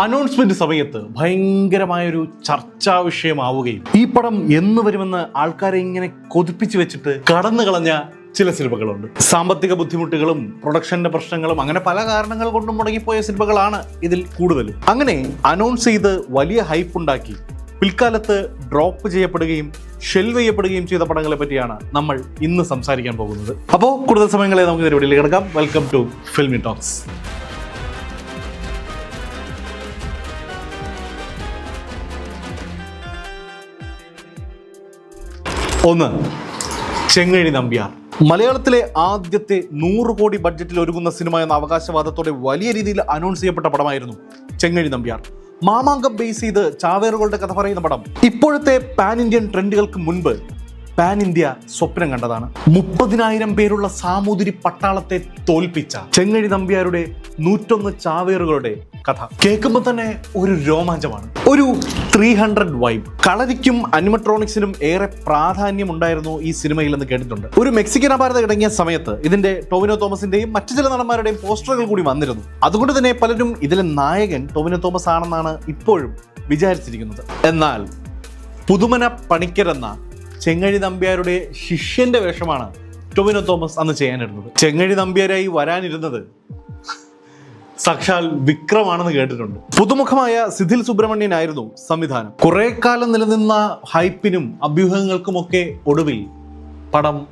Announcement സമയത്ത് ഭയങ്കരമായൊരു ചർച്ചാ വിഷയമാവുകയും ഈ പടം എന്ന് വരുമെന്ന് ആൾക്കാരെ ഇങ്ങനെ കൊതിപ്പിച്ചു വെച്ചിട്ട് കടന്നു കളഞ്ഞ ചില സിനിമകളുണ്ട്. സാമ്പത്തിക ബുദ്ധിമുട്ടുകളും പ്രൊഡക്ഷന്റെ പ്രശ്നങ്ങളും അങ്ങനെ പല കാരണങ്ങൾ കൊണ്ടും മുടങ്ങിപ്പോയ സിനിമകളാണ് ഇതിൽ കൂടുതലും. അങ്ങനെ അനൗൺസ് ചെയ്ത് വലിയ ഹൈപ്പ് ഉണ്ടാക്കി. പിൽക്കാലത്ത് ഡ്രോപ്പ് ചെയ്യപ്പെടുകയും ഷെൽവ് ചെയ്യപ്പെടുകയും ചെയ്ത പടങ്ങളെ പറ്റിയാണ് നമ്മൾ ഇന്ന് സംസാരിക്കാൻ പോകുന്നത്. അപ്പോൾ കൂടുതൽ സമയങ്ങളെ നമുക്ക് പരിപാടിയിലേക്ക് കിടക്കാം. വെൽക്കം ടു ഫിൽമി ടോക്സ് ഒന്ന് ചെങ്ങഴി നമ്പ്യാർ. മലയാളത്തിലെ ആദ്യത്തെ നൂറ് കോടി ബഡ്ജറ്റിൽ ഒരുങ്ങുന്ന സിനിമ എന്ന അവകാശവാദത്തോടെ വലിയ രീതിയിൽ അനൗൺസ് ചെയ്യപ്പെട്ട പടമായിരുന്നു ചെങ്ങഴി നമ്പ്യാർ. മാമാങ്കം ബേസ് ചെയ്ത് ചാവേറുകളുടെ കഥ പറയുന്ന പടം. ഇപ്പോഴത്തെ പാൻ ഇന്ത്യൻ ട്രെൻഡുകൾക്ക് മുൻപ് പാൻ ഇന്ത്യ സ്വപ്നം കണ്ടതാണ്. മുപ്പതിനായിരം പേരുള്ള സാമൂതിരി പട്ടാളത്തെ തോൽപ്പിച്ച ചെങ്ങഴി നമ്പ്യാരുടെ നൂറ്റൊന്ന് ചാവേറുകളുടെ കഥ. കേൾക്കുമ്പോൾ തന്നെ ഒരു രോമാഞ്ചമാണ്. ഒരു ത്രീ ഹൺഡ്രഡ് വൈബ് കളരിക്കും അനിമട്രോണിക്സിനും ഏറെ പ്രാധാന്യം ഉണ്ടായിരുന്നു ഈ സിനിമയിൽ എന്ന് കേട്ടിട്ടുണ്ട്. ഒരു മെക്സിക്കൻ അപാരത ഇടങ്ങിയ സമയത്ത് ഇതിന്റെ ടോവിനോ തോമസിന്റെയും മറ്റു ചില നടന്മാരുടെയും പോസ്റ്ററുകൾ കൂടി വന്നിരുന്നു. അതുകൊണ്ട് തന്നെ പലരും ഇതിലെ നായകൻ ടോവിനോ തോമസ് ആണെന്നാണ് ഇപ്പോഴും വിചാരിച്ചിരിക്കുന്നത്. എന്നാൽ പുതുമന പണിക്കരെന്ന ചെങ്ങഴി നമ്പ്യാരുടെ ശിഷ്യന്റെ വേഷമാണ് ടൊവിനോ തോമസ് അന്ന് ചെയ്യാനിരുന്നത്. ചെങ്ങഴി നമ്പ്യാരായി വരാനിരുന്നത് സാക്ഷാൽ വിക്രമാണെന്ന് കേട്ടിട്ടുണ്ട്. പുതുമുഖമായ സിഥിൽ സുബ്രഹ്മണ്യനായിരുന്നു സംവിധാനം. കുറെ കാലം നിലനിന്ന ഹൈപ്പിനും അഭ്യൂഹങ്ങൾക്കുമൊക്കെ ഒടുവിൽ പടം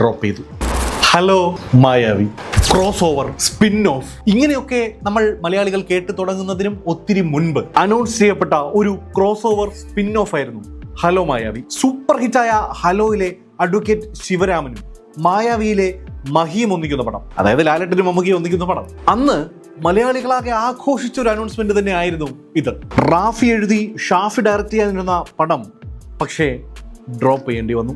ഡ്രോപ്പ് ചെയ്തു. Hello Mayavi. Cross over spin off ഇങ്ങനെയൊക്കെ നമ്മൾ മലയാളികൾ കേട്ട് തുടങ്ങുന്നതിനും ഒത്തിരി മുൻപ് അനൗൺസ് ചെയ്യപ്പെട്ട ഒരു ക്രോസ് ഓവർ സ്പിൻ ഓഫ് ആയിരുന്നു. ഹലോ മായാവി. സൂപ്പർ ഹിറ്റായ ഹലോയിലെ അഡ്വക്കേറ്റ് ശിവരാമനും മായാവിയിലെ മഹിയും ഒന്നിക്കുന്ന പടം. അതായത് ലാലട്ടിനും മമ്മൂക്കിയും ഒന്നിക്കുന്ന പടം. അന്ന് മലയാളികളാകെ ആഘോഷിച്ച ഒരു അനൗൺസ്മെന്റ് തന്നെയായിരുന്നു ഇത്. റാഫി എഴുതി ഷാഫി ഡയറക്റ്റ് ചെയ്യാനിരുന്ന പടം. പക്ഷേ ഡ്രോപ്പ് ചെയ്യേണ്ടി വന്നു.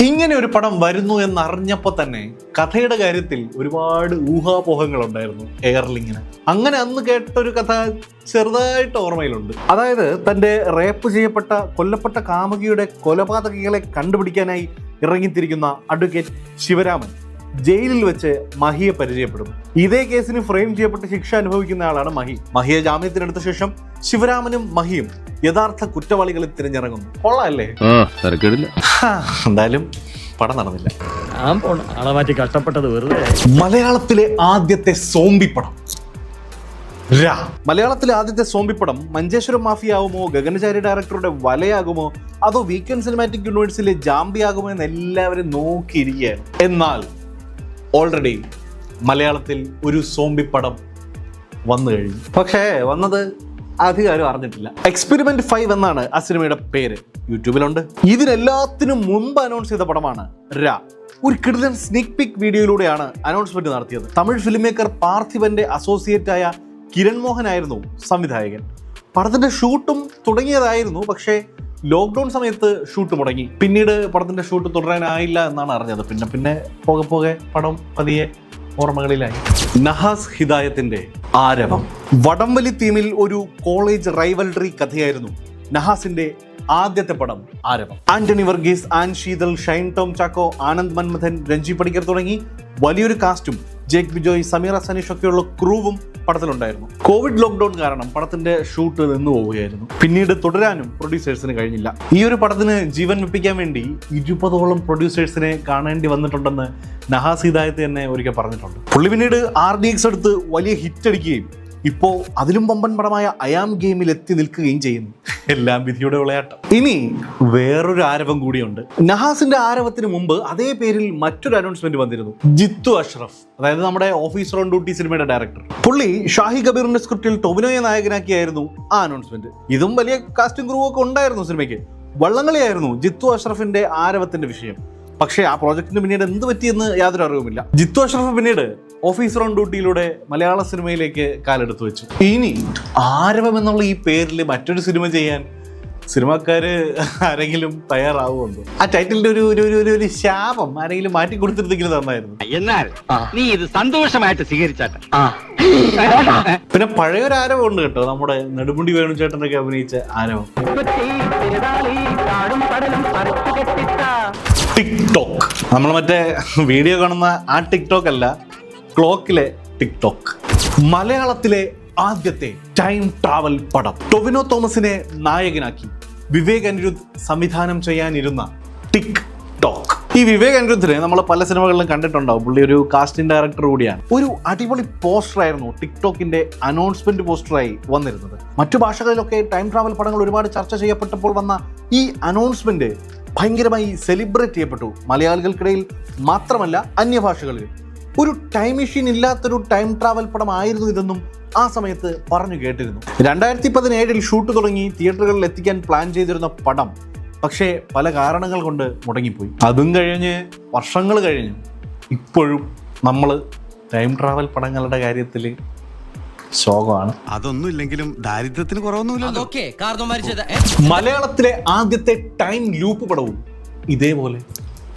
ഇങ്ങനെ ഒരു പടം വരുന്നു എന്നറിഞ്ഞപ്പോൾ തന്നെ കഥയുടെ കാര്യത്തിൽ ഒരുപാട് ഊഹാപോഹങ്ങൾ ഉണ്ടായിരുന്നു എയർലിങ്ങിന്. അങ്ങനെ അന്ന് കേട്ട ഒരു കഥ ചെറുതായിട്ട് ഓർമ്മയിലുണ്ട്. അതായത് തന്റെ റേപ്പ് ചെയ്യപ്പെട്ട കൊല്ലപ്പെട്ട കാമുകിയുടെ കൊലപാതകികളെ കണ്ടുപിടിക്കാനായി ഇറങ്ങിത്തിരിക്കുന്ന അഡ്വക്കേറ്റ് ശിവരാമൻ. ജയിലിൽ വെച്ച് മഹിയെ പരിചയപ്പെടുന്നു. ഇതേ കേസിന് ഫ്രെയിം ചെയ്യപ്പെട്ട് ശിക്ഷ അനുഭവിക്കുന്ന ആളാണ് മഹി. മഹിയെ ജാമ്യത്തിനെടുത്ത ശേഷം ശിവരാമനും മഹിയും യഥാർത്ഥ കുറ്റവാളികളിൽ തിരഞ്ഞിറങ്ങുന്നു. കൊള്ളാല്ലേ? ആ തരക്കേടില്ല. ഹാ, എന്തായാലും പടം നടന്നില്ല. ആളെ മാറ്റി കഷ്ടപ്പെട്ടത് വെറുതെ മലയാളത്തിലെ ആദ്യത്തെ സോംബി പടം. രാ. മലയാളത്തിലെ ആദ്യത്തെ സോംബി പടം മഞ്ചേശ്വരം മാഫിയ ആകുമോ ഗഗനചാരി ഡയറക്ടറുടെ വലയാകുമോ അതോ വീക്കെൻഡ് സിനിമാറ്റിക് യൂണിവേഴ്സിലെ ജാമ്പിയാകുമോ എന്ന് എല്ലാവരും നോക്കിയിരിക്കുകയാണ്. എന്നാൽ ഓൾറെഡി മലയാളത്തിൽ ഒരു സോംബി പടം വന്നു കഴിഞ്ഞു. പക്ഷേ വന്നത് അധികാരം അറിഞ്ഞിട്ടില്ല. എക്സ്പെരിമെന്റ് ഫൈവ് എന്നാണ് ആ സിനിമയുടെ പേര്. യൂട്യൂബിലുണ്ട്. ഇതിനെല്ലാത്തിനും മുമ്പ് അനൗൺസ് ചെയ്ത പടമാണ് രാ. ഒരു കിടിലൻ സ്നീക് പിക് വീഡിയോയിലൂടെയാണ് അനൗൺസ്മെന്റ് നടത്തിയത്. തമിഴ് ഫിലിം മേക്കർ പാർത്ഥിവന്റെ അസോസിയേറ്റ് ആയ കിരൺ മോഹൻ ആയിരുന്നു സംവിധായകൻ. പടത്തിന്റെ ഷൂട്ടും തുടങ്ങിയതായിരുന്നു പക്ഷേ ലോക്ക്ഡൌൺ സമയത്ത് ഷൂട്ട് മുടങ്ങി. പിന്നീട് പടത്തിന്റെ ഷൂട്ട് തുടരാനായില്ല എന്നാണ് അറിഞ്ഞത്. പിന്നെ പിന്നെ പോകെ പോകെ പടം പതിയെ ഓർമ്മകളിലായി. നഹാസ് ഹിദായത്തിന്റെ ആരവം. വടംവലി തീമിൽ ഒരു കോളേജ് റൈവൽറി കഥയായിരുന്നു നഹാസിന്റെ ആദ്യത്തെ പടം ആരവം. ആന്റണി വർഗീസ് ആൻ ശീതൽ ഷൈൻ ടോം ചാക്കോ ആനന്ദ് മന്മഥൻ രഞ്ജി പണിക്കർ തുടങ്ങി വലിയൊരു കാസ്റ്റും ജേക്ക് ബിജോയ് സമീറ സനീഷ് ഒക്കെയുള്ള ക്രൂവും പടത്തിലുണ്ടായിരുന്നു. കോവിഡ് ലോക്ക്ഡൌൺ കാരണം പടത്തിന്റെ ഷൂട്ട് നിന്നു പോവുകയായിരുന്നു. പിന്നീട് തുടരാനും പ്രൊഡ്യൂസേഴ്സിന് കഴിഞ്ഞില്ല. ഈ ഒരു പടത്തിന് ജീവൻ വെപ്പിക്കാൻ വേണ്ടി ഇരുപതോളം പ്രൊഡ്യൂസേഴ്സിനെ കാണേണ്ടി വന്നിട്ടുണ്ടെന്ന് നഹാസ് തന്നെ ഒരിക്കൽ പറഞ്ഞിട്ടുണ്ട്. പുള്ളി പിന്നീട് ആർ ഡി എക്സ് എടുത്ത് വലിയ ഹിറ്റ് അടിക്കുകയും ഇപ്പോ അതിലും പമ്പൻ പടമായ അയാം ഗെയിമിൽ എത്തി നിൽക്കുകയും ചെയ്യുന്നു. എല്ലാം വിധിയുടെ വിളയാട്ടം. ഇനി വേറൊരു ആരവം കൂടിയുണ്ട്. നഹാസിന്റെ ആരവത്തിന് മുമ്പ് അതേ പേരിൽ മറ്റൊരു അനൗൺസ്മെന്റ് വന്നിരുന്നു. ജിത്തു അഷ്റഫ് അതായത് നമ്മുടെ ഓഫീസർ ഓൺ ഡ്യൂട്ടി സിനിമയുടെ ഡയറക്ടർ പുള്ളി ഷാഹി കബീറിന്റെ സ്ക്രിപ്റ്റിൽ ടൊവിനോയെ നായകനാക്കിയായിരുന്നു ആ അനൗൺസ്മെന്റ് ഇതും വലിയ കാസ്റ്റിംഗ് ക്രൂ ഒക്കെ ഉണ്ടായിരുന്നു സിനിമയ്ക്ക്. വള്ളംകളിയായിരുന്നു ജിത്തു അഷ്റഫിന്റെ ആരവത്തിന്റെ വിഷയം. പക്ഷേ ആ പ്രോജക്റ്റിന് പിന്നീട് എന്ത് പറ്റിയെന്ന് യാതൊരു അറിവുമില്ല. ജിത്തു അഷ്റഫ് പിന്നീട് ഓഫീസർ ഓൺ ഡ്യൂട്ടിയിലൂടെ മലയാള സിനിമയിലേക്ക് കാലെടുത്തു വെച്ചു. ഇനി ആരവം എന്നുള്ള ഈ പേരിൽ മറ്റൊരു സിനിമ ചെയ്യാൻ സിനിമക്കാര് ആരെങ്കിലും തയ്യാറാവുന്നുണ്ടോ? ആ ടൈറ്റിലിന്റെ ഒരു ഒരു ഒരു- ഒരു ശാപം ആരെങ്കിലും മാറ്റി കൊടുത്തിരുന്നെങ്കിലും നന്നായിരുന്നു. എന്നാൽ നീ ഇത് സന്തോഷമായിട്ട് സ്വീകരിച്ചാട്ടെ. പിന്നെ പഴയൊരു ആരവം ഉണ്ട് കേട്ടോ നമ്മുടെ നെടുമുടി വേണുചേട്ടനൊക്കെ അഭിനയിച്ച ആരവം. ടിക്ടോക്ക്. നമ്മൾ മറ്റേ വീഡിയോ കാണുന്ന ആ ടിക്ടോക്ക് അല്ല ക്ലോക്കിലെ ടിക്ടോക്ക്. മലയാളത്തിലെ ആദ്യത്തെ ടൈം ട്രാവൽ പടം. ടൊവിനോ തോമസിനെ നായകനാക്കി വിവേക് അനിരുദ്ധ് സംവിധാനം ചെയ്യാനിരുന്ന ടിക് ടോക്ക് ഈ വിവേക് അനിരുദ്ധിനെ നമ്മൾ പല സിനിമകളിലും കണ്ടിട്ടുണ്ടാവും. പുള്ളി ഒരു കാസ്റ്റിംഗ് ഡയറക്ടർ കൂടിയാണ്. ഒരു അടിപൊളി പോസ്റ്റർ ആയിരുന്നു ടിക്ടോക്കിന്റെ അനൗൺസ്മെന്റ് പോസ്റ്ററായി വന്നിരുന്നത്. മറ്റു ഭാഷകളിലൊക്കെ ടൈം ട്രാവൽ പടങ്ങൾ ഒരുപാട് ചർച്ച ചെയ്യപ്പെട്ടപ്പോൾ വന്ന ഈ അനൗൺസ്മെന്റ് ഭയങ്കരമായി സെലിബ്രേറ്റ് ചെയ്യപ്പെട്ടു. മലയാളികൾക്കിടയിൽ മാത്രമല്ല അന്യഭാഷകളിൽ ഒരു ടൈം മെഷീൻ ഇല്ലാത്തൊരു ടൈം ട്രാവൽ പടം ആയിരുന്നു ഇതെന്നും ആ സമയത്ത് പറഞ്ഞു കേട്ടിരുന്നു. രണ്ടായിരത്തി പതിനേഴിൽ ഷൂട്ട് തുടങ്ങി തിയേറ്ററുകളിൽ എത്തിക്കാൻ പ്ലാൻ ചെയ്തിരുന്ന പടം. പക്ഷേ പല കാരണങ്ങൾ കൊണ്ട് മുടങ്ങിപ്പോയി. അതും കഴിഞ്ഞ് വർഷങ്ങൾ കഴിഞ്ഞു ഇപ്പോഴും നമ്മൾ ടൈം ട്രാവൽ പടങ്ങളുടെ കാര്യത്തിൽ ശോകമാണ്. അതൊന്നും ഇല്ലെങ്കിലും ദാരിദ്ര്യത്തിന് ചെയ്ത മലയാളത്തിലെ ആദ്യത്തെ ടൈം ലൂപ്പ് പടവും ഇതേപോലെ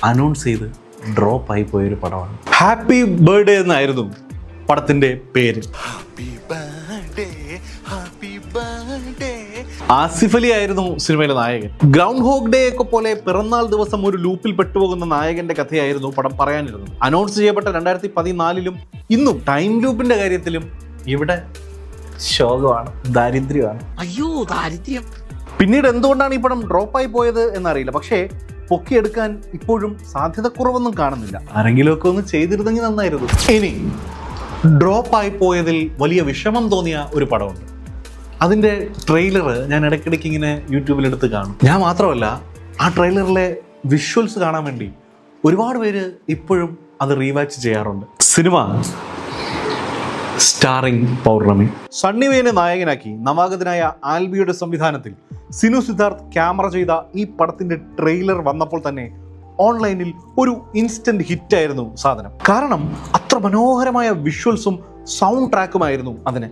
അനൗൺസ് ചെയ്ത് ഡ്രോപ്പ് ആയി പോയൊരു പടമാണ്. ഹാപ്പി ബർത്ത്ഡേ എന്നായിരുന്നു പടത്തിന്റെ പേര്. ആസിഫ് അലി ആയിരുന്നു സിനിമയിലെ നായകൻ. ഗ്രൗണ്ട് ഹോക്ക് ഡേ ഒക്കെ പോലെ പിറന്നാൾ ദിവസം ഒരു ലൂപ്പിൽ പെട്ടുപോകുന്ന നായകന്റെ കഥയായിരുന്നു പടം പറയാനിരുന്നത്. അനൗൺസ് ചെയ്യപ്പെട്ട രണ്ടായിരത്തി പതിനാലിലും ഇന്നും ടൈം ലൂപ്പിന്റെ കാര്യത്തിലും ഇവിടെ ശോകമാണ് ദാരിദ്ര്യമാണ്. അയ്യോ ദാരിദ്ര്യം. പിന്നീട് എന്തുകൊണ്ടാണ് ഈ പടം ഡ്രോപ്പായി പോയത് എന്നറിയില്ല. പക്ഷേ പൊക്കിയെടുക്കാൻ ഇപ്പോഴും സാധ്യതക്കുറവൊന്നും കാണുന്നില്ല. ആരെങ്കിലുമൊക്കെ ഒന്ന് ചെയ്തിരുന്നെങ്കിൽ നന്നായിരുന്നു. ഇനി ഡ്രോപ്പ് ആയി പോയതിൽ വലിയ വിഷമം തോന്നിയ ഒരു പടമുണ്ട്. അതിന്റെ ട്രെയിലർ ഞാൻ ഇടയ്ക്കിടയ്ക്ക് ഇങ്ങനെ യൂട്യൂബിൽ എടുത്ത് കാണും. ഞാൻ മാത്രമല്ല ആ ട്രെയിലറിലെ വിഷ്വൽസ് കാണാൻ വേണ്ടി ഒരുപാട് പേര് ഇപ്പോഴും അത് റീവാച്ച് ചെയ്യാറുണ്ട്. സിനിമ സ്റ്റാറിംഗ് പൗർണമി. സണ്ണിവേനെ നായകനാക്കി നവാഗതനായ ആൽബിയുടെ സംവിധാനത്തിൽ സിനു സിദ്ധാർത്ഥ് ക്യാമറ ചെയ്ത ഈ പടത്തിന്റെ ട്രെയിലർ വന്നപ്പോൾ തന്നെ ഓൺലൈനിൽ ഒരു ഇൻസ്റ്റന്റ് ഹിറ്റായിരുന്നു സാധനം. കാരണം അത്ര മനോഹരമായ വിഷ്വൽസും സൗണ്ട് ട്രാക്കുമായിരുന്നു അതിന്.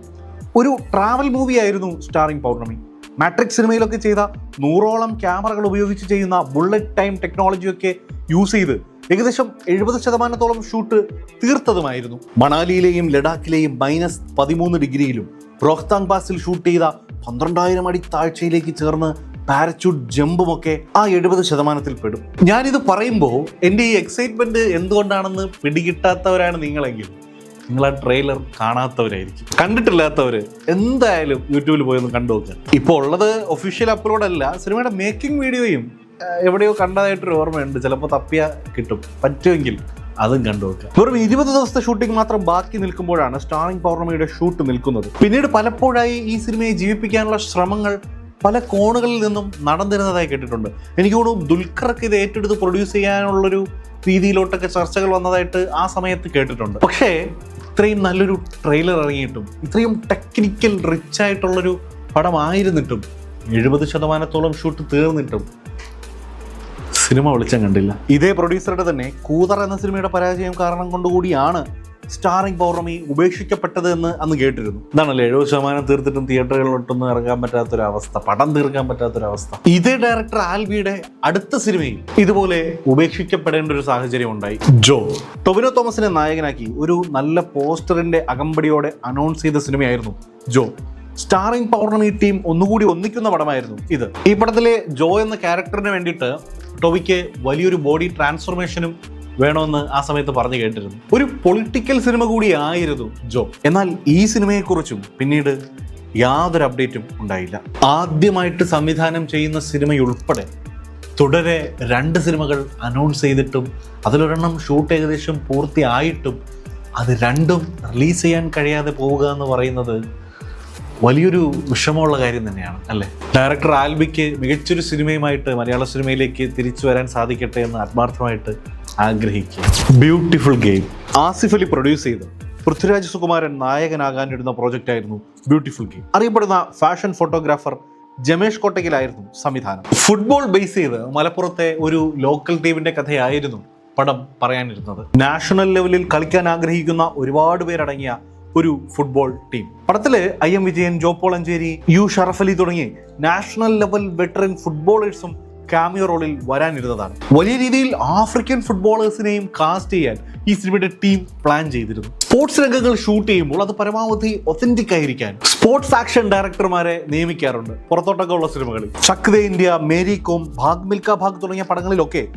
ഒരു ട്രാവൽ മൂവി ആയിരുന്നു സ്റ്റാറിംഗ് പൗർണമി. മാട്രിക് സിനിമയിലൊക്കെ ചെയ്ത നൂറോളം ക്യാമറകൾ ഉപയോഗിച്ച് ചെയ്യുന്ന ബുള്ളറ്റ് ടൈം ടെക്നോളജിയൊക്കെ യൂസ് ചെയ്ത് ഏകദേശം എഴുപത് ശതമാനത്തോളം ഷൂട്ട് തീർത്തതുമായിരുന്നു. മണാലിയിലെയും ലഡാക്കിലെയും മൈനസ് പതിമൂന്ന് ഡിഗ്രിയിലും റോഹ്താങ് പാസിൽ ഷൂട്ട് ചെയ്ത പന്ത്രണ്ടായിരം അടി താഴ്ചയിലേക്ക് ചേർന്ന് പാരച്യൂട്ട് ജമ്പുമൊക്കെ ആ എഴുപത് ശതമാനത്തിൽ പെടും. ഞാനിത് പറയുമ്പോൾ എന്റെ ഈ എക്സൈറ്റ്മെന്റ് എന്തുകൊണ്ടാണെന്ന് പിടികിട്ടാത്തവരാണ് നിങ്ങളെങ്കിൽ നിങ്ങൾ ആ ട്രെയിലർ കാണാത്തവരായിരിക്കും. കണ്ടിട്ടില്ലാത്തവർ എന്തായാലും യൂട്യൂബിൽ പോയി ഒന്ന് കണ്ടു നോക്കുക ഇപ്പോൾ ഉള്ളത് ഒഫീഷ്യൽ അപ്ലോഡ് അല്ല സിനിമയുടെ മേക്കിംഗ് വീഡിയോയും എവിടെയോ കണ്ടതായിട്ടൊരു ഓർമ്മയുണ്ട്. ചിലപ്പോൾ തപ്പിയ കിട്ടും. പറ്റുമെങ്കിൽ അതും കണ്ടു നോക്കുക. വെറും ഇരുപത് ദിവസത്തെ ഷൂട്ടിംഗ് മാത്രം ബാക്കി നിൽക്കുമ്പോഴാണ് സ്റ്റാറിംഗ് പൗർണമിയുടെ ഷൂട്ട് നിൽക്കുന്നത്. പിന്നീട് പലപ്പോഴായി ഈ സിനിമയെ ജീവിപ്പിക്കാനുള്ള ശ്രമങ്ങൾ പല കോണുകളിൽ നിന്നും നടന്നിരുന്നതായി കേട്ടിട്ടുണ്ട്. എനിക്ക് തോന്നുന്നു ദുൽഖർക്ക് ഇത് ഏറ്റെടുത്ത് പ്രൊഡ്യൂസ് ചെയ്യാനുള്ളൊരു രീതിയിലോട്ടൊക്കെ ചർച്ചകൾ വന്നതായിട്ട് ആ സമയത്ത് കേട്ടിട്ടുണ്ട്. പക്ഷേ ഇത്രയും നല്ലൊരു ട്രെയിലർ ഇറങ്ങിയിട്ടും ഇത്രയും ടെക്നിക്കൽ റിച്ച് ആയിട്ടുള്ളൊരു പടമായിരുന്നിട്ടും എഴുപത് ശതമാനത്തോളം ഷൂട്ട് തീർന്നിട്ടും സിനിമ വെളിച്ചം കണ്ടില്ല. ഇതേ പ്രൊഡ്യൂസറുടെ തന്നെ കൂതർ എന്ന സിനിമയുടെ പരാജയം കാരണം കൊണ്ടുകൂടിയാണ് സ്റ്റാറിംഗ് പൗർണമി ഉപേക്ഷിക്കപ്പെട്ടത് എന്ന് അന്ന് കേട്ടിരുന്നു. എന്താണല്ലോ എഴുപത് ശതമാനം തീർത്തിട്ടും തിയേറ്ററുകളിലോട്ടൊന്നും ഇറങ്ങാൻ പറ്റാത്തൊരവസ്ഥ പടം തീർക്കാൻ പറ്റാത്തൊരവസ്ഥ. ഇതേ ഡയറക്ടർ ആൽബിയുടെ അടുത്ത സിനിമയിൽ ഇതുപോലെ ഉപേക്ഷിക്കപ്പെടേണ്ട ഒരു സാഹചര്യം ഉണ്ടായി. ജോ. ടൊവിനോ തോമസിനെ നായകനാക്കി ഒരു നല്ല പോസ്റ്ററിന്റെ അകമ്പടിയോടെ അനൗൺസ് ചെയ്ത സിനിമയായിരുന്നു ജോ. സ്റ്റാറിംഗ് പൗർണമി ടീം ഒന്നുകൂടി ഒന്നിക്കുന്ന പടമായിരുന്നു ഇത്. ഈ പടത്തിലെ ജോ എന്ന ക്യാരക്ടറിന് വേണ്ടിയിട്ട് ടോവിക്ക് വലിയൊരു ബോഡി ട്രാൻസ്ഫോർമേഷനും വേണമെന്ന് ആ സമയത്ത് പറഞ്ഞു കേട്ടിരുന്നു. ഒരു പൊളിറ്റിക്കൽ സിനിമ കൂടി ആയിരുന്നു ജോ. എന്നാൽ ഈ സിനിമയെക്കുറിച്ചും പിന്നീട് യാതൊരു അപ്ഡേറ്റും ഉണ്ടായില്ല. ആദ്യമായിട്ട് സംവിധാനം ചെയ്യുന്ന സിനിമയുൾപ്പെടെ തുടരെ രണ്ട് സിനിമകൾ അനൗൺസ് ചെയ്തിട്ടും അതിലൊരെണ്ണം ഷൂട്ട് ഏകദേശം പൂർത്തിയായിട്ടും അത് രണ്ടും റിലീസ് ചെയ്യാൻ കഴിയാതെ പോവുക എന്ന് പറയുന്നത് വലിയൊരു വിഷമമുള്ള കാര്യം തന്നെയാണ് അല്ലേ? ഡയറക്ടർ ആൽബിക്ക് മികച്ചൊരു സിനിമയുമായിട്ട് മലയാള സിനിമയിലേക്ക് തിരിച്ചു വരാൻ സാധിക്കട്ടെ എന്ന് ആത്മാർത്ഥമായിട്ട് ആഗ്രഹിക്കുക. Beautiful game Asif Ali produce ചെയ്ത് പൃഥ്വിരാജ് സുകുമാരൻ നായകനാകാനിരുന്ന പ്രോജക്റ്റ് ആയിരുന്നു ബ്യൂട്ടിഫുൾ ഗെയിം അറിയപ്പെടുന്ന ഫാഷൻ ഫോട്ടോഗ്രാഫർ ജമേഷ് കോട്ടയ്ക്കലായിരുന്നു സംവിധാനം. ഫുട്ബോൾ ബേസ് ചെയ്ത് മലപ്പുറത്തെ ഒരു ലോക്കൽ ടീമിന്റെ കഥയായിരുന്നു പടം പറയാനിരുന്നത്. നാഷണൽ ലെവലിൽ കളിക്കാൻ ആഗ്രഹിക്കുന്ന ഒരുപാട് പേരടങ്ങിയ ഒരു ഫുട്ബോൾ ടീം പടത്തിൽ I M Vijayan Jo Paul Ancheri U Sharaf Ali തുടങ്ങി നാഷണൽ ലെവൽ വെറ്ററൻ ഫുട്ബോളേഴ്സും കാമിയോ റോളിൽ വരാനിരുന്നതാണ്. വലിയ രീതിയിൽ ആഫ്രിക്കൻ ഫുട്ബോളേഴ്സിനെയും കാസ്റ്റ് ചെയ്യാൻ ഈ സിനിമയുടെ ടീം പ്ലാൻ ചെയ്തിരുന്നു. സ്പോർട്സ് രംഗങ്ങൾ ഷൂട്ട് ചെയ്യുമ്പോൾ അത് പരമാവധി ഒത്തന്റിക് ആയിരിക്കാൻ സ്പോർട്സ് ആക്ഷൻ ഡയറക്ടർമാരെ നിയമിക്കാറുണ്ട് പുറത്തോട്ടൊക്കെ ഉള്ള സിനിമകളിൽ ചക് ഇന്ത്യ മേരി കോം ഭാഗ് മിൽക്ക ഭാഗ് തുടങ്ങിയ പടങ്ങളിലൊക്കെ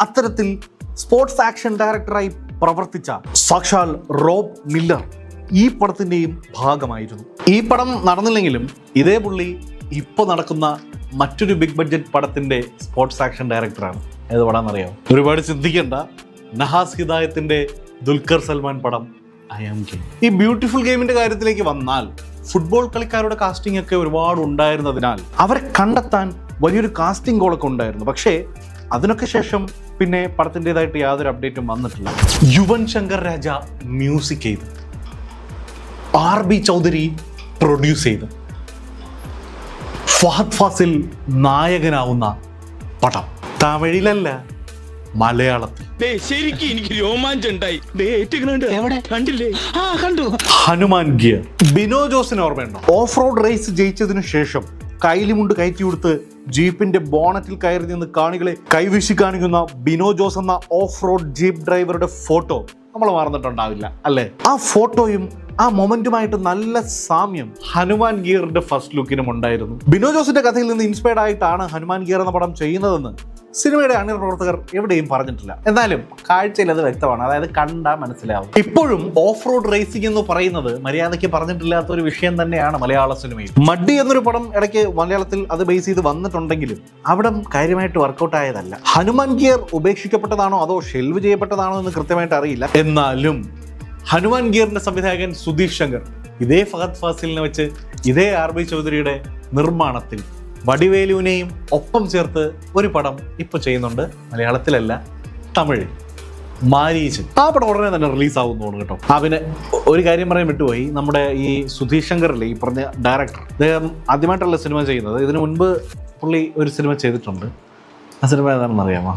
അത്തരത്തിൽ സ്പോർട്സ് ആക്ഷൻ ഡയറക്ടറായി പ്രവർത്തിച്ച സാക്ഷാൽ റോബ് മില്ലർ. ഈ പടത്തിന്റെയും ഭാഗമായിരുന്നു. ഈ പടം നടന്നില്ലെങ്കിലും ഇതേ പുള്ളി ഇപ്പോൾ നടക്കുന്ന മറ്റൊരു ബിഗ് ബഡ്ജറ്റ് പടത്തിന്റെ സ്പോർട്സ് ആക്ഷൻ ഡയറക്ടറാണ്. ഏത് പടം ഒരുപാട് ചിന്തിക്കേണ്ട. നഹാസ് ഹിദായത്തിന്റെ ദുൽഖർ സൽമാൻ പടം ഐ ആം കിങ് ഈ ബ്യൂട്ടിഫുൾ ഗെയിമിന്റെ കാര്യത്തിലേക്ക് വന്നാൽ ഫുട്ബോൾ കളിക്കാരുടെ കാസ്റ്റിംഗ് ഒക്കെ ഒരുപാട് ഉണ്ടായിരുന്നതിനാൽ അവരെ കണ്ടെത്താൻ വലിയൊരു കാസ്റ്റിംഗ് കോളൊക്കെ ഉണ്ടായിരുന്നു. പക്ഷേ അതിനൊക്കെ ശേഷം പിന്നെ പടത്തിന്റെതായിട്ട് യാതൊരു അപ്ഡേറ്റും വന്നിട്ടില്ല. യുവൻ ശങ്കർ രാജ മ്യൂസിക് ചെയ്ത്. ആർ ബി ചൗധരി പ്രൊഡ്യൂസ് ചെയ്ത്. ഫഹദ് ഫാസിൽ നായകനാവുന്ന പടം. തമിഴിലല്ല മലയാളത്തിൽ. ശരിക്കും എനിക്ക് എവിടെ? കണ്ടില്ലേ? ആ കണ്ടു. ഹനുമാൻ ഗിയർ. ബിനോ ജോസിന് ഓർമ്മയുണ്ടോ? ഓഫ് റോഡ് റേസ് ജയിച്ചതിനു ശേഷം കൈലിമുണ്ട് കയറ്റി കൊടുത്ത് ജീപ്പിന്റെ ബോണറ്റിൽ കയറി നിന്ന് കാണികളെ കൈവീശി കാണിക്കുന്ന ബിനോ ജോസ് എന്ന ഓഫ് റോഡ് ജീപ്പ് ഡ്രൈവറുടെ ഫോട്ടോ നമ്മൾ മറന്നിട്ടുണ്ടാവില്ല അല്ലേ? ആ ഫോട്ടോയും ആ മൊമെന്റുമായിട്ട് നല്ല സാമ്യം ഹനുമാൻ ഗിയറിന്റെ ഫസ്റ്റ് ലുക്കിനും ഉണ്ടായിരുന്നു. ബിനോ ജോസിന്റെ കഥയിൽ നിന്ന് ഇൻസ്പയർഡ് ആയിട്ടാണ് ഹനുമാൻ ഗിയർ എന്ന പടം ചെയ്യുന്നതെന്ന് സിനിമയുടെ അണിയർ പ്രവർത്തകർ എവിടെയും പറഞ്ഞിട്ടില്ല. എന്നാലും കാഴ്ചയിൽ അത് വ്യക്തമാണ്. അതായത് കണ്ടാൽ മനസ്സിലാവും. ഇപ്പോഴും ഓഫ് റോഡ് റേസിംഗ് എന്ന് പറയുന്നത് മര്യാദയ്ക്ക് പറഞ്ഞിട്ടില്ലാത്ത ഒരു വിഷയം തന്നെയാണ് മലയാള സിനിമയിൽ. മഡ്ഡി എന്നൊരു പടം ഇടയ്ക്ക് മലയാളത്തിൽ അത് ബേസ് ചെയ്ത് വന്നിട്ടുണ്ടെങ്കിലും അവിടെ കാര്യമായിട്ട് വർക്കൗട്ട് ആയതല്ല. ഹനുമാൻ ഗിയർ ഉപേക്ഷിക്കപ്പെട്ടതാണോ അതോ ഷെൽവ് ചെയ്യപ്പെട്ടതാണോ എന്ന് കൃത്യമായിട്ട് അറിയില്ല. എന്നാലും ഹനുമാൻ ഗിയറിന്റെ സംവിധായകൻ സുധീഷ് ശങ്കർ ഇതേ ഫഹദ് ഫാസിലിനെ വെച്ച് ഇതേ ആർ ബി ചൗധരിയുടെ നിർമ്മാണത്തിൽ വടിവേലുവിനെയും ഒപ്പം ചേർത്ത് ഒരു പടം ഇപ്പൊ ചെയ്യുന്നുണ്ട്. മലയാളത്തിലല്ല തമിഴിൽ. മാരീച്ച് ആ പടം ഉടനെ തന്നെ റിലീസ് ആവുന്നു തോന്നുന്നു കേട്ടോ. ആ പിന്നെ ഒരു കാര്യം പറയാൻ വിട്ടുപോയി. നമ്മുടെ ഈ സുധീഷ് ശങ്കറില്ലേ ഈ പറഞ്ഞ ഡയറക്ടർ അദ്ദേഹം ആദ്യമായിട്ടുള്ള സിനിമ ചെയ്യുന്നത്. ഇതിനു മുൻപ് പുള്ളി ഒരു സിനിമ ചെയ്തിട്ടുണ്ട്. ആ സിനിമ ഏതാണെന്ന് അറിയാമോ?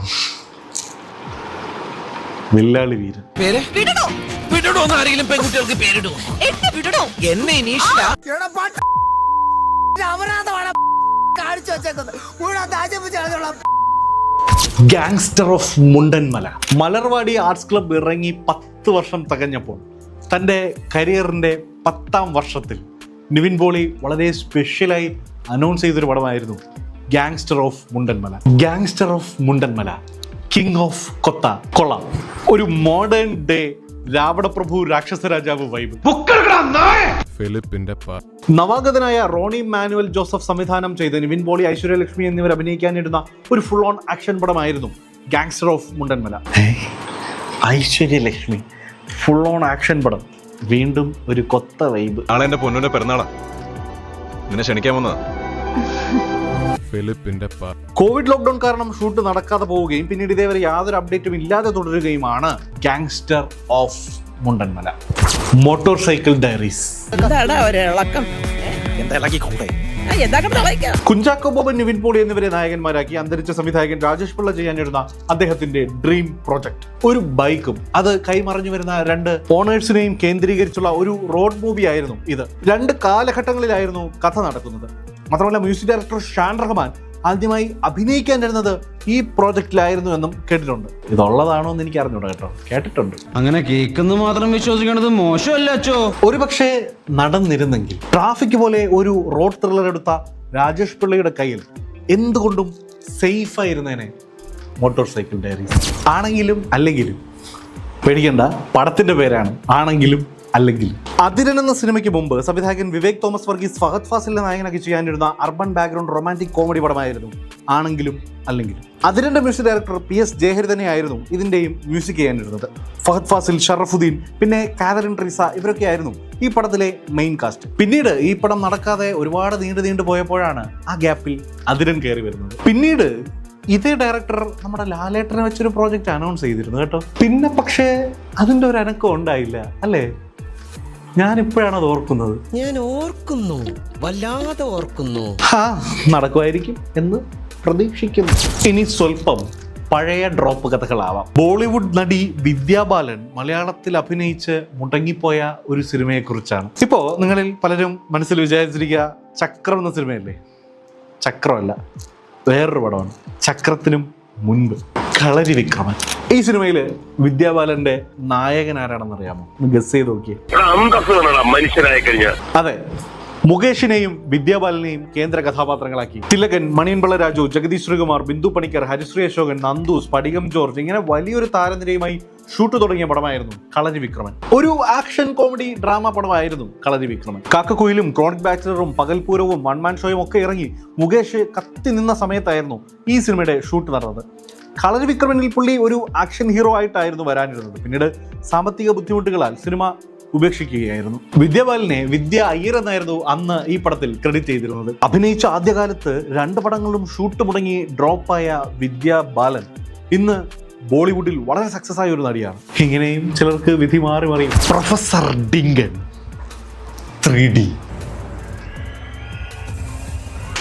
വില്ലാളി വീരൻ. പേര്? വിടണോ എന്ന് ആരെങ്കിലും പെൺകുട്ടികൾക്ക് പേരിടോ? എന്നെ വിടണോ? എന്നെ ഇനീഷില അപരാധമാണ് കാണിച്ചു വെച്ചേക്കുന്നത്. മുഴുവൻ താജപ്പിച്ച് കളഞ്ഞോളാം gangster of Mundanmala Malarvaadi arts club ഇറങ്ങി പത്ത് വർഷം തകഞ്ഞപ്പോൾ തന്റെ കരിയറിന്റെ പത്താം വർഷത്തിൽ നിവിൻ പോളി വളരെ സ്പെഷ്യലായി അനൗൺസ് ചെയ്തൊരു പടമായിരുന്നു gangster of Mundanmala gangster of Mundanmala king of Kotha കൊള്ളാം. ഒരു മോഡേൺ ഡേ രാവണപ്രഭു രാക്ഷസ രാജാവ് വൈബ്. ഫിലിപ്പിന്റെ നവാഗതനായ റോണി മാനുവൽ ജോസഫ് സംവിധാനം ചെയ്ത നിവിൻ പോളി ഐശ്വര്യലക്ഷ്മി എന്നിവർ അഭിനയിക്കാനിരുന്ന ഒരു ഫുൾ ഓൺ ആക്ഷൻ പടമായിരുന്നു gangster of Mundanmala Aishwarya Lakshmi full on action പടം. വീണ്ടും ഒരു കൊത്ത വൈബ്. നാളെ എന്റെ പൊന്നുന്റെ പിറന്നാളാ. നിന്നെ ക്ഷണിക്കാൻ വന്നതാ. ഫിലിപ്പിന്റെ പ കോവിഡ് ലോക്ക്ഡൌൺ കാരണം ഷൂട്ട് നടക്കാതെ പോവുകയും പിന്നീട് ഇതേവരെ യാതൊരു അപ്ഡേറ്റും ഇല്ലാതെ തുടരുകയുമാണ് gangster of Mundanmala. Motorcycle diaries? Kunchacko Boban Nivin Pauly എന്നിവരെ നായകന്മാരാക്കി അന്തരിച്ച സംവിധായകൻ രാജേഷ് പിള്ള ചെയ്യാനിരുന്ന അദ്ദേഹത്തിന്റെ ഡ്രീം പ്രോജക്ട് ഒരു ബൈക്കും അത് കൈമറിഞ്ഞു വരുന്ന രണ്ട് ഓണേഴ്സിനെയും കേന്ദ്രീകരിച്ചുള്ള ഒരു റോഡ് മൂവി ആയിരുന്നു ഇത്. രണ്ട് കാലഘട്ടങ്ങളിലായിരുന്നു കഥ നടക്കുന്നത്. മാത്രമല്ല മ്യൂസിക് ഡയറക്ടർ ഷാൻ റഹ്മാൻ ആദ്യമായി അഭിനയിക്കാൻ വരുന്നത് ഈ പ്രോജക്റ്റിലായിരുന്നു എന്നും കേട്ടിട്ടുണ്ട്. ഇതുള്ളതാണോ എന്ന് എനിക്ക് അറിഞ്ഞൂടാ കേട്ടോ. കേട്ടിട്ടുണ്ട്. അങ്ങനെ കേൾക്കുന്നു മാത്രം വിശ്വസിക്കണത് മോശമല്ല അച്ചോ. ഒരുപക്ഷെ നടന്നിരുന്നെങ്കിൽ ട്രാഫിക് പോലെ ഒരു റോഡ് ത്രില്ലർ എടുത്ത രാജേഷ് പിള്ളയുടെ കയ്യിൽ എന്തുകൊണ്ടും സേഫ് ആയിരുന്നേനെ മോട്ടോർ സൈക്കിൾ ഡയറി ആണെങ്കിലും അല്ലെങ്കിലും പേടിക്കണ്ട. പടത്തിന്റെ പേരാണ്. ആണെങ്കിലും അല്ലെങ്കിലും അതിരൻ എന്ന സിനിമയ്ക്ക് മുമ്പ് സംവിധായകൻ വിവേക് തോമസ് വർഗീസ് ഫഹദ് ഫാസിലിനെ നായകനാക്കി ചെയ്യാനിരുന്ന അർബൻ ബാക്ക്ഗ്രൗണ്ട് റൊമാന്റിക് കോമഡി പടമായിരുന്നു. ആണെങ്കിലും അല്ലെങ്കിൽ അതിരന്റെ music director P S Jayahari തന്നെയായിരുന്നു ഇതിന്റെയും മ്യൂസിക് ചെയ്യാനിരുന്നത്. ഫഹദ് ഫാസിൽ ഷറഫുദ്ദീൻ പിന്നെ കാതറിൻ ട്രീസ ഇവരൊക്കെയായിരുന്നു ഈ പടത്തിലെ മെയിൻ കാസ്റ്റ് പിന്നീട് ഈ പടം നടക്കാതെ ഒരുപാട് നീണ്ടു നീണ്ടു പോയപ്പോഴാണ് ആ ഗ്യാപ്പിൽ അതിരൻ കയറി വരുന്നത്. പിന്നീട് ഇതേ ഡയറക്ടർ നമ്മുടെ ലാലേട്ടനെ വെച്ചൊരു പ്രോജക്റ്റ് അനൗൺസ് ചെയ്തിരുന്നു കേട്ടോ. പിന്നെ പക്ഷേ അതിന്റെ ഒരു അനക്കം ഉണ്ടായില്ല അല്ലേ? ഞാൻ ഇപ്പോഴാണ് അത് ഓർക്കുന്നത്. ഞാൻ ഓർക്കുന്നു. വല്ലാതെ ഓർക്കുന്നു. ഹാ നടക്കുമായിരിക്കും എന്ന് പ്രതീക്ഷിക്കുന്നു. ഇനി സ്വല്പം പഴയ ഡ്രോപ്പ് കഥകളാവാം. ബോളിവുഡ് നടി വിദ്യാ ബാലൻ മലയാളത്തിൽ അഭിനയിച്ച് മുടങ്ങിപ്പോയ ഒരു സിനിമയെക്കുറിച്ചാണ്. ഇപ്പോ നിങ്ങളിൽ പലരും മനസ്സിൽ വിചാരിച്ചിരിക്കുക ചക്രം എന്ന സിനിമയല്ലേ? ചക്രമല്ല. വേറൊരു പടമാണ്. ചക്രത്തിനും മുൻപ്. കളരി വിക്രമൻ ഈ സിനിമയിൽ വിദ്യാബാലന്റെ നായകൻ ആരാണെന്ന് അറിയാമോ? ഒന്ന് ഗസ് ചെയ്ത് നോക്കിയേ. മനുഷ്യനായി കഴിഞ്ഞാൽ അതെ. മുകേഷിനെയും വിദ്യാബാലനെയും കേന്ദ്ര കഥാപാത്രങ്ങളാക്കി. തിലകൻ മണിയൻപിള്ള രാജു ജഗദീഷ് ശ്രീകുമാർ ബിന്ദു പണിക്കർ ഹരിശ്രീ അശോകൻ നന്ദു സ്പടികം ജോർജ് ഇങ്ങനെ വലിയൊരു താരനിരയുമായി ഷൂട്ട് തുടങ്ങിയ പടമായിരുന്നു കളരി വിക്രമൻ. ഒരു ആക്ഷൻ കോമഡി ഡ്രാമ പടമായിരുന്നു കളരി വിക്രമൻ. കാക്കക്കുയിലും ക്രോണിക് ബാച്ചിലറും പകൽപൂരവും വൺമാൻ ഷോയും ഒക്കെ ഇറങ്ങി മുകേഷ് കത്തി നിന്ന സമയത്തായിരുന്നു ഈ സിനിമയുടെ ഷൂട്ട് നടന്നത്. കളരി വിക്രമനിൽ പുള്ളി ഒരു ആക്ഷൻ ഹീറോ ആയിട്ടായിരുന്നു വരാനിരുന്നത്. പിന്നീട് സാമ്പത്തിക ബുദ്ധിമുട്ടുകളാൽ സിനിമ ഉപേക്ഷിക്കുകയായിരുന്നു. വിദ്യാബാലിനെ വിദ്യ അയ്യർ എന്നായിരുന്നു അന്ന് ഈ പടത്തിൽ ക്രെഡിറ്റ് ചെയ്തിരുന്നത്. അഭിനയിച്ച ആദ്യകാലത്ത് രണ്ട് പടങ്ങളും ഷൂട്ട് മുടങ്ങി ഡ്രോപ്പായ വിദ്യാ ബാലൻ ഇന്ന് ബോളിവുഡിൽ വളരെ സക്സസ് ആയ ഒരു നടിയാണ്. ഇങ്ങനെയും ചിലർക്ക് വിധി മാറി മറിയും. പ്രൊഫസർ ഡിങ്കൻ. ത്രീ ഡി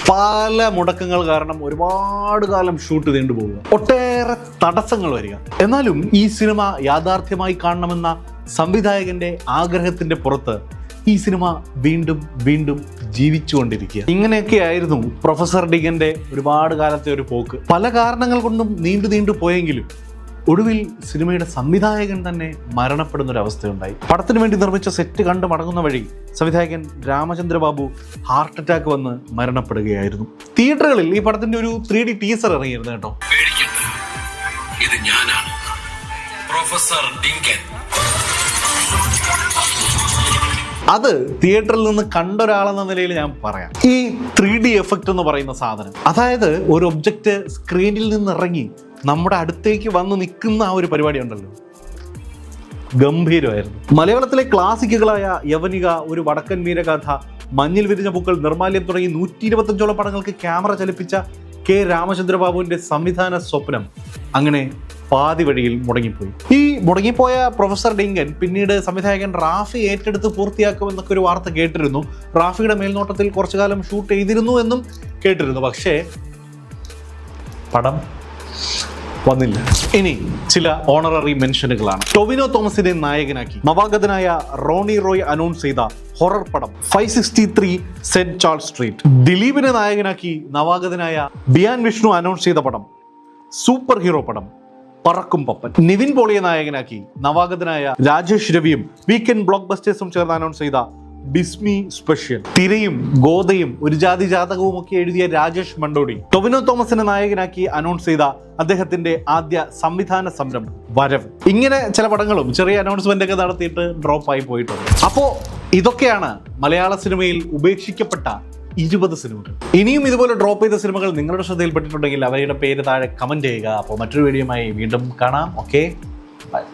പല മുടക്കങ്ങൾ കാരണം ഒരുപാട് കാലം ഷൂട്ട് നീണ്ടുപോകുക ഒട്ടേറെ തടസ്സങ്ങൾ വരിക. എന്നാലും ഈ സിനിമ യാഥാർത്ഥ്യമായി കാണണമെന്ന സംവിധായകന്റെ ആഗ്രഹത്തിന്റെ പുറത്ത് ഈ സിനിമ വീണ്ടും വീണ്ടും ജീവിച്ചുകൊണ്ടിരിക്കുക. ഇങ്ങനെയൊക്കെ ആയിരുന്നു പ്രൊഫസർ ഡിഗന്റെ ഒരുപാട് കാലത്തെ ഒരു പോക്ക്. പല കാരണങ്ങൾ കൊണ്ടും നീണ്ടു നീണ്ടു പോയെങ്കിലും ഒടുവിൽ സിനിമയുടെ സംവിധായകൻ തന്നെ മരണപ്പെടുന്ന ഒരു അവസ്ഥയുണ്ടായി പടത്തിന് വേണ്ടി നിർമ്മിച്ച സെറ്റ് കണ്ട് മടങ്ങുന്ന വഴി സംവിധായകൻ രാമചന്ദ്രബാബു ഹാർട്ട് അറ്റാക്ക് വന്ന് മരണപ്പെടുകയായിരുന്നു. തിയേറ്ററുകളിൽ ഈ പടത്തിന്റെ ഒരു ത്രീ ഡി ടീസർ ഇറങ്ങിയിരുന്നു കേട്ടോ. ഇത് ഞാനാണ്. പ്രൊഫസർ ഡിങ്കൻ അത് തിയേറ്ററിൽ നിന്ന് കണ്ട ഒരാളെന്ന നിലയിൽ ഞാൻ പറയാം. ഈ ത്രീ ഡി എഫക്റ്റ് എന്ന് പറയുന്ന സാധനം. അതായത് ഒരു ഒബ്ജക്റ്റ് സ്ക്രീനിൽ നിന്ന് ഇറങ്ങി നമ്മുടെ അടുത്തേക്ക് വന്ന് നിൽക്കുന്ന ആ ഒരു പരിപാടി ഉണ്ടല്ലോ. ഗംഭീരമായിരുന്നു. മലയാളത്തിലെ ക്ലാസിക്കുകളായ യവനിക ഒരു വടക്കൻ വീരഗാഥ മഞ്ഞിൽ വിരിഞ്ഞ പൂക്കൾ നിർമാല്യം തുടങ്ങി നൂറ്റി ഇരുപത്തഞ്ചോളം പടങ്ങൾക്ക് ക്യാമറ ചലിപ്പിച്ച കെ രാമചന്ദ്രബാബുവിന്റെ സംവിധാന സ്വപ്നം അങ്ങനെ പാതി വഴിയിൽ മുടങ്ങിപ്പോയി. ഈ മുടങ്ങിപ്പോയ പ്രൊഫസർ ഡിങ്കൻ പിന്നീട് സംവിധായകൻ റാഫി ഏറ്റെടുത്ത് പൂർത്തിയാക്കുമെന്നൊക്കെ ഒരു വാർത്ത കേട്ടിരുന്നു. റാഫിയുടെ മേൽനോട്ടത്തിൽ കുറച്ചു കാലം ഷൂട്ട് ചെയ്തിരുന്നു എന്നും കേട്ടിരുന്നു. പക്ഷേ പടം വന്നില്ല. ഇനി ചില ഓണററി മെൻഷനുകളാണ് ടൊവിനോ തോമസിനെ നായകനാക്കി നവാഗതനായ റോണി റോയ് അനൗൺസ് ചെയ്ത ഹൊറർ പടം five sixty three Saint Charles street. ദിലീപിനെ നായകനാക്കി നവാഗതനായ ബിയാൻ വിഷ്ണു അനൗൺസ് ചെയ്ത പടം സൂപ്പർ ഹീറോ പടം പറക്കും പപ്പൻ. നിവിൻ പോളിയെ നായകനാക്കി നവാഗതനായ രാജേഷ് രവിയും വീക്കെൻഡ് ബ്ലോക്ക് ബസ്റ്റേഴ്സും ചേർന്ന് അനൗൺസ് ചെയ്ത ബിസ്മി സ്പെഷ്യൽ. തിരയും ഗോതയും ഒരു ജാതി ജാതകവും ഒക്കെ എഴുതിയ രാജേഷ് മണ്ടോടി. ടൊവിനോ തോമസിനെ നായകനാക്കി അനൗൺസ് ചെയ്ത അദ്ദേഹത്തിന്റെ ആദ്യ സംവിധാന സംരംഭം വരവ്. ഇങ്ങനെ ചില പടങ്ങളും ചെറിയ അനൗൺസ്മെന്റ് ഒക്കെ നടത്തിയിട്ട് ഡ്രോപ്പ് ആയി പോയിട്ടുണ്ട്. അപ്പോ ഇതൊക്കെയാണ് മലയാള സിനിമയിൽ ഉപേക്ഷിക്കപ്പെട്ട ഇരുപത് സിനിമകൾ. ഇനിയും ഇതുപോലെ ഡ്രോപ്പ് ചെയ്ത സിനിമകൾ നിങ്ങളുടെ ശ്രദ്ധയിൽപ്പെട്ടിട്ടുണ്ടെങ്കിൽ അവരുടെ പേര് താഴെ കമന്റ് ചെയ്യുക. അപ്പോൾ മറ്റൊരു വീഡിയോയുമായി വീണ്ടും കാണാം. Okay bye